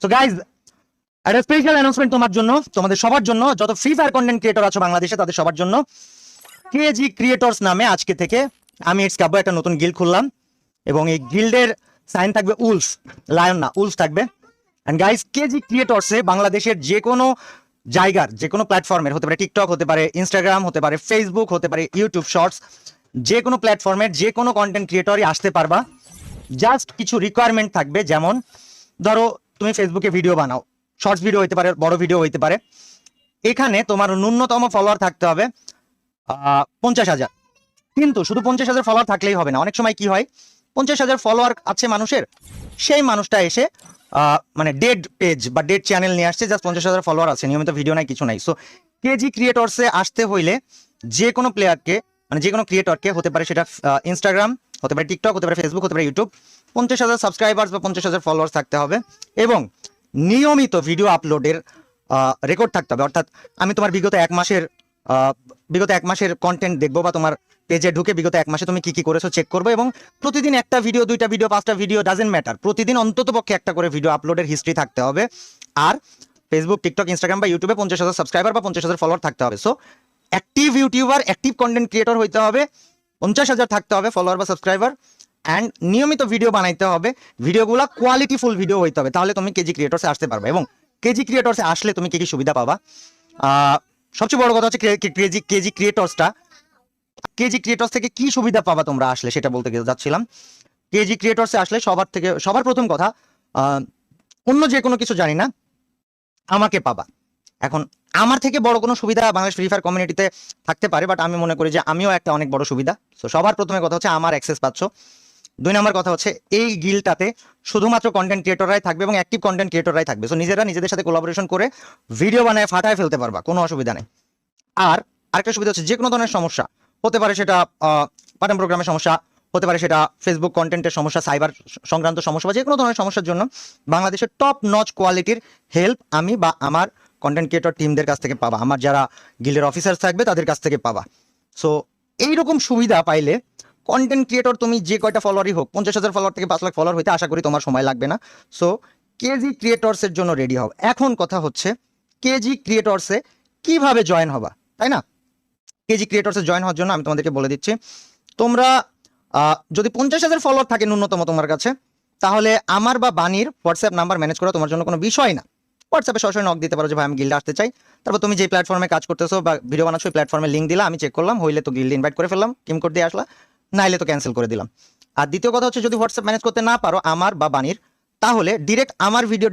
So guys একটা special announcement তোমার জন্য, তোমাদের সবার জন্য, যত ফ্রি ফায়ার কন্টেন্ট ক্রিয়েটর আছো বাংলাদেশে, তাদের সবার জন্য কেজি ক্রিয়েটরস নামে আজকে থেকে আমি ইটস কাব্য একটা নতুন গিল্ড খুললাম। এবং এই গিল্ডের সাইন থাকবে উলস লায়ন না উলস থাকবে। অ্যান্ড গাইস কেজি ক্রিয়েটর্সে বাংলাদেশের যে কোনো জায়গার, যে কোনো প্ল্যাটফর্মের হতে পারে টিকটক হতে পারে ইনস্টাগ্রাম হতে পারে ফেসবুক হতে পারে ইউটিউব শর্টস যে কোনো প্ল্যাটফর্মের যে কোনো কন্টেন্ট ক্রিয়েটরই আসতে পারবা। জাস্ট কিছু রিকোয়ারমেন্ট থাকবে, যেমন ধরো তুমি ফেসবুকে ভিডিও বানাও। শর্টস ভিডিও হইতে পারে, বড় ভিডিও হইতে পারে। এখানে তোমার ন্যূনতম ফলোয়ার থাকতে হবে পঞ্চাশ হাজার। কিন্তু শুধু পঞ্চাশ হাজার ফলোয়ার থাকলেই হবে না। অনেক সময় কি হয়, পঞ্চাশ হাজার ফলোয়ার আছে মানুষের, সেই মানুষটা এসে মানে ডেড পেজ বা ডেড চ্যানেল নিয়ে আসছে জাস্ট পঞ্চাশ হাজার ফলোয়ার আছে। নিয়মিত ভিডিও নাই, কিছু নাই। সো কেজি ক্রিয়েটরসে আসতে হইলে যে কোনো প্লেয়ারকে মানে যে কোনো ক্রিয়েটরকে হতে পারে সেটা ইনস্টাগ্রাম হতে পারে টিকটক হতে পারে ফেসবুক হতে পারে ইউটিউব পঞ্চাশ হাজার সাবস্ক্রাইবার্স বা পঞ্চাশ হাজার ফলোয়ার্স থাকতে হবে এবং নিয়মিত ভিডিও আপলোডের রেকর্ড থাকতে হবে। অর্থাৎ আমি তোমার বিগত এক মাসের বিগত এক মাসের কন্টেন্ট দেখব বা তোমার পেজে ঢুকে বিগত এক মাসে তুমি কি কি করেছ চেক করব এবং প্রতিদিন একটা ভিডিও দুইটা ভিডিও পাঁচটা ভিডিও ডাজেন্ট ম্যাটার প্রতিদিন অন্তত পক্ষে একটা করে ভিডিও আপলোডের হিস্ট্রি থাকতে হবে। আর ফেসবুক টিকটক ইনস্টাগ্রাম বা ইউটিউবে পঞ্চাশ হাজার সাবস্ক্রাইবার বা পঞ্চাশ হাজার ফলোয়ার থাকতে হবে। So active YouTuber active content creator হইতে হবে। পঞ্চাশ হাজার থাকতে হবে ফলোয়ার বা সাবস্ক্রাইবার অ্যান্ড নিয়মিত ভিডিও বানাইতে হবে। ভিডিওগুলো কোয়ালিটিফুল ভিডিও হইতে হবে। তাহলে তুমি কেজি ক্রিয়েটরসে আসতে পারবে এবং কেজি ক্রিয়েটরসে আসলে তুমি কি কি সুবিধা পাবা? সবচেয়ে বড় কথা হচ্ছে কেজি কেজি ক্রিয়েটরসটা কেজি ক্রিয়েটরস থেকে কি সুবিধা পাবা তোমরা আসলে সেটা বলতে যাচ্ছিলাম। কেজি ক্রিয়েটরসে আসলে সবার থেকে, সবার প্রথম কথা অন্য যে কোনো কিছু জানি না, আমাকে পাবা। এখন আমার থেকে বড় কোনো সুবিধা বাংলাদেশ ফ্রি ফায়ার কমিউনিটিতে থাকতে পারে বাট আমি মনে করি যে আমিও একটা অনেক বড় সুবিধা। তো সবার প্রথমে কথা হচ্ছে আমার অ্যাক্সেস পাচ্ছ। দুই নম্বর কথা হচ্ছে, এই গিলটাতে শুধুমাত্র কন্টেন্ট ক্রিয়েটররাই থাকবে এবং অ্যাক্টিভ কন্টেন্ট ক্রিয়েটররাই থাকবে। সো নিজেরা নিজেদের সাথে কোলাবোরেশন করে ভিডিও বানায়, ফাটায় ফেলতে পারবা, কোনো অসুবিধা নেই। আর আরেকটা সুবিধা হচ্ছে যে কোনো ধরনের সমস্যা, হতে পারে সেটা পাঠান প্রোগ্রামের সমস্যা, হতে পারে সেটা ফেসবুক কন্টেন্টের সমস্যা সাইবার সংক্রান্ত সমস্যা বা যে কোনো ধরনের সমস্যার জন্য বাংলাদেশের টপ নচ কোয়ালিটির হেল্প আমি বা আমার কন্টেন্ট ক্রিয়েটর টিমদের কাছ থেকে পাবা। আমার যারা গিলের অফিসার থাকবে, তাদের কাছ থেকে পাবা। সো এইরকম সুবিধা পাইলে কন্টেন্ট ক্রিয়েটর তুমি যে কয়টা ফলোয়ারই হোক, পঞ্চাশ হাজার ফলোয়ার থেকে পাঁচ লাখ ফলোয়ার হইতে আশা করি তোমার সময় লাগবে না। সো কেজি ক্রিয়েটরসের জন্য রেডি হও। এখন কথা হচ্ছে কেজি ক্রিয়েটরসে কীভাবে জয়েন হবা, তাই না? কেজি ক্রিয়েটরসে জয়েন হওয়ার জন্য আমি তোমাদেরকে বলে দিচ্ছি, তোমরা যদি পঞ্চাশ হাজার ফলোয়ার থাকে ন্যূনতম তোমার কাছে, তাহলে আমার বা বাণীর হোয়াটসঅ্যাপ নাম্বার ম্যানেজ করা তোমার জন্য কোনো বিষয় না। হোয়াটসঅ্যাপে সরাসরি নক দিতে পারো যে, ভাই, আমি গিল্ডে আসতে চাই। তারপর তুমি যে প্ল্যাটফর্মে কাজ করতেছো বা ভিডিও বানাচ্ছো, ওই প্ল্যাটফর্মে লিঙ্ক দিলা, আমি চেক করলাম, হইলে তো গিল্ডে ইনভাইট করে ফেললাম কিম কোড দিয়ে আসলা। নাইলে তো ক্যান্সেল করে দিলাম। আর দ্বিতীয় কথা হচ্ছে যদি হোয়াটসঅ্যাপ ম্যানেজ করতে না পারো আমার বা বাণীর তাহলে ডিরেক্ট আমার ভিডিও